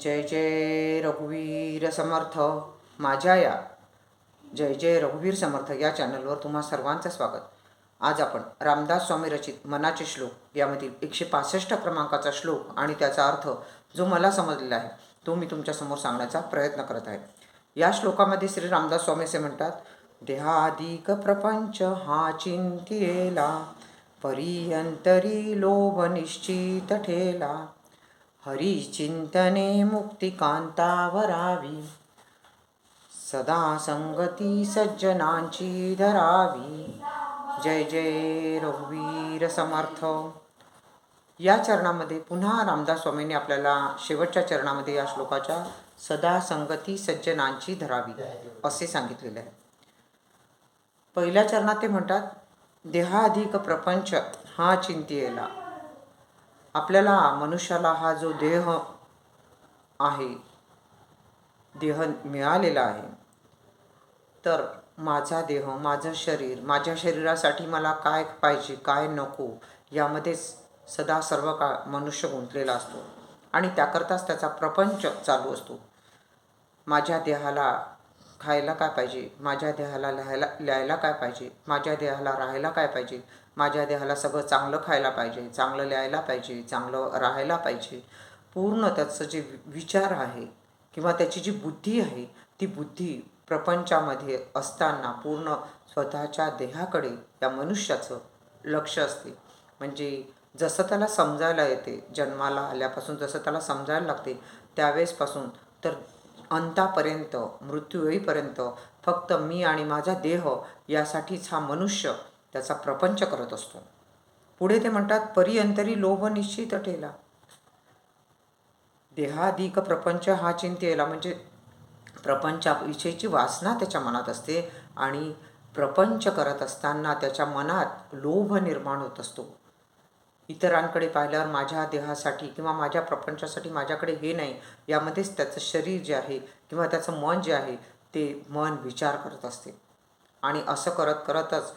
जय जय रघुवीर समर्थ माझ्या या. जय जय रघुवीर समर्थ या चॅनलवर तुम्हा सर्वांचं स्वागत. आज आपण रामदास स्वामी रचित मनाचे श्लोक यामधील एकशे पासष्ट क्रमांकाचा श्लोक आणि त्याचा अर्थ जो मला समजलेला आहे तो मी तुमच्यासमोर सांगण्याचा प्रयत्न करत आहे. या श्लोकामध्ये श्री रामदास स्वामी असे म्हणतात देहाधिक प्रपंच हा चिंतेला परियंतरी लोभ निश्चित ठेला. हरिचिंतने मुक्तिकांतावरावी सदा संगती सज्जनांची धरावी जय जय रघुवीर समर्थ। या चरणामध्ये पुन्हा रामदास स्वामींनी आपल्याला शेवटच्या चरणामध्ये या श्लोकाच्या सदा संगती सज्जनांची धरावी असे सांगितलेले आहे. पहिल्या चरणात ते म्हणतात देहाधिक प्रपंच हा चिंतेला आपल्याला मनुष्याला हा जो देह आहे देह मिळालेला आहे तर माझा देह माझं शरीर माझ्या शरीरासाठी मला काय पाहिजे काय नको यामध्येच सदा सर्व का मनुष्य गुंतलेला असतो. आणि त्याकरताच त्याचा प्रपंच चालू असतो. माझ्या देहाला खायला काय पाहिजे? माझ्या देहाला लिहायला लिहायला काय पाहिजे? माझ्या देहाला राहायला काय पाहिजे? माझ्या देहाला सगळं चांगलं खायला पाहिजे चांगलं लिहायला पाहिजे चांगलं राहायला पाहिजे. पूर्ण त्याचं जे विचार आहे किंवा त्याची जी बुद्धी आहे ती बुद्धी प्रपंचामध्ये असताना पूर्ण स्वतःच्या देहाकडे या मनुष्याचं लक्ष असते. म्हणजे जसं त्याला समजायला येते जन्माला आल्यापासून जसं त्याला समजायला लागते त्यावेळेसपासून तर अंतापर्यंत मृत्यू येईपर्यंत फक्त मी आणि माझा देह यासाठीच हा मनुष्य त्याचा प्रपंच करत असतो. पुढे ते म्हणतात परिअंतरी लोभ निश्चित ठेला. देहाधिक प्रपंच हा चिंतेला म्हणजे प्रपंचाविषयीची वासना त्याच्या मनात असते आणि प्रपंच करत असताना त्याच्या मनात लोभ निर्माण होत असतो. इतरांकडे पाहिल्यावर माझ्या देहासाठी किंवा माझ्या प्रपंचासाठी माझ्याकडे हे नाही. यामध्येच त्याचं शरीर जे आहे किंवा त्याचं मन जे आहे ते मन विचार करत असते. आणि असं करत करतच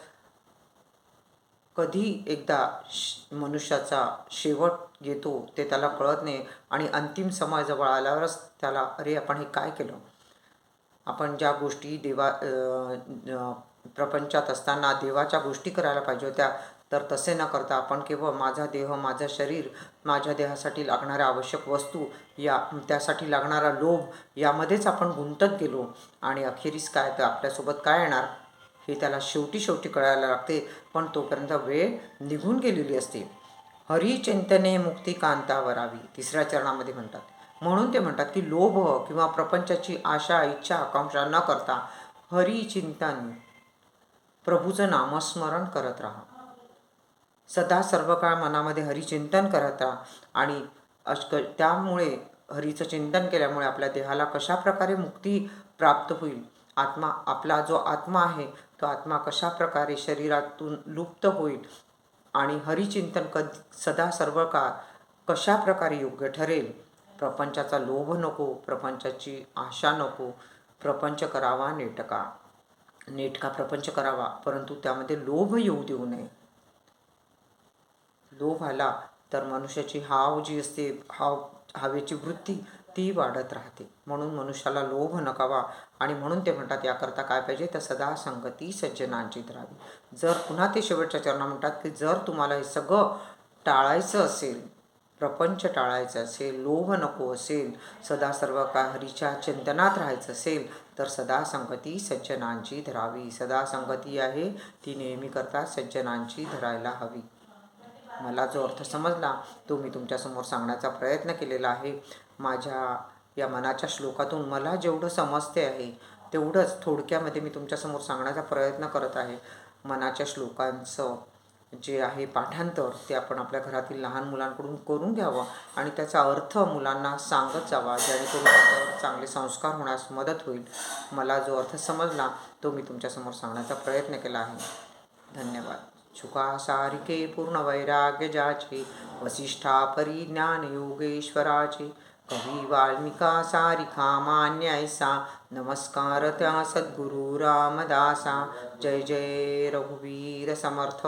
कधी एकदा मनुष्याचा शेवट येतो ते त्याला कळत नाही आणि अंतिम समय जवळ आल्यावरच त्याला अरे आपण हे काय केलं? आपण ज्या गोष्टी देवा प्रपंचात असताना देवाच्या गोष्टी करायला पाहिजे होत्या तर तसे न करता आपण केवळ माझा देह माझं शरीर माझ्या देहासाठी लागणाऱ्या आवश्यक वस्तू या त्यासाठी लागणारा लोभ यामध्येच आपण गुंतत गेलो. आणि अखेरीस काय? तर आपल्यासोबत काय येणार? हे त्याला शेवटी शेवटी कळायला लागते. पण तोपर्यंत वेळ निघून गेलेली असते. हरिचिंतने मुक्ती कांतावरावी तिसऱ्या चरणामध्ये म्हणतात. म्हणून ते म्हणतात की लोभ किंवा प्रपंचाची आशा इच्छा आकांक्षा न करता हरिचिंतन प्रभूचं नामस्मरण करत राहा. सदा सर्व काळ मनामध्ये हरिचिंतन करत राहा. आणि अष्क त्यामुळे हरीचं चिंतन केल्यामुळे आपल्या देहाला कशा प्रकारे मुक्ती प्राप्त होईल? आत्मा आपला जो आत्मा आहे तो आत्मा कशा प्रकारे शरीरातून लुप्त होईल? आणि हरिचिंतन क सदा सर्व काळ कशा प्रकारे योग्य ठरेल? प्रपंचाचा लोभ नको प्रपंचाची आशा नको प्रपंच करावा नेटका. नेटका प्रपंच करावा परंतु त्यामध्ये लोभ येऊ देऊ नये. लोभ आला तर मनुष्याची हाव जी असते हाव हवेची वृत्ती ती वाढत राहते. म्हणून मनुष्याला लोभ नकावा आणि म्हणून ते म्हणतात याकरता काय पाहिजे? तर सदा संगती सज्जनांची राहावी जर पुन्हा ते शेवटच्या चरणा म्हणतात की जर तुम्हाला हे सगळं टाळायचं असेल प्रपंच टाळायचं असेल लोभ नको असेल सदा सर्व का हरीच्या चिंतनात राहायचं असेल तर सदा संगती सज्जनांची धरावी सदा संगती आहे ती नेहमी करता सज्जनांची धरायला हवी. मला जो अर्थ समजला तो मी तुमच्यासमोर सांगण्याचा प्रयत्न केलेला आहे. माझ्या या मनाच्या श्लोकातून मला जेवढं समजते आहे तेवढंच थोडक्यामध्ये मी तुमच्यासमोर सांगण्याचा प्रयत्न करत आहे. मनाच्या श्लोकांचं जे आहे पाठांतर ते आपण आपल्या घरातील लहान मुलांकडून करून घ्यावं आणि त्याचा अर्थ मुलांना सांगत जावा जेणेकरून त्याच्यावर चांगले संस्कार होण्यास मदत होईल. मला जो अर्थ समजला तो मी तुमच्यासमोर सांगण्याचा प्रयत्न केला आहे. धन्यवाद. शुका सारिके पूर्ण जाचे वसिष्ठा परिज्ञान योगेश्वराचे कवी वाल्मिका सारिखा मान्य ऐसा नमस्कार त्या सद्गुरु रामदासा जय जय रघुवीर समर्थ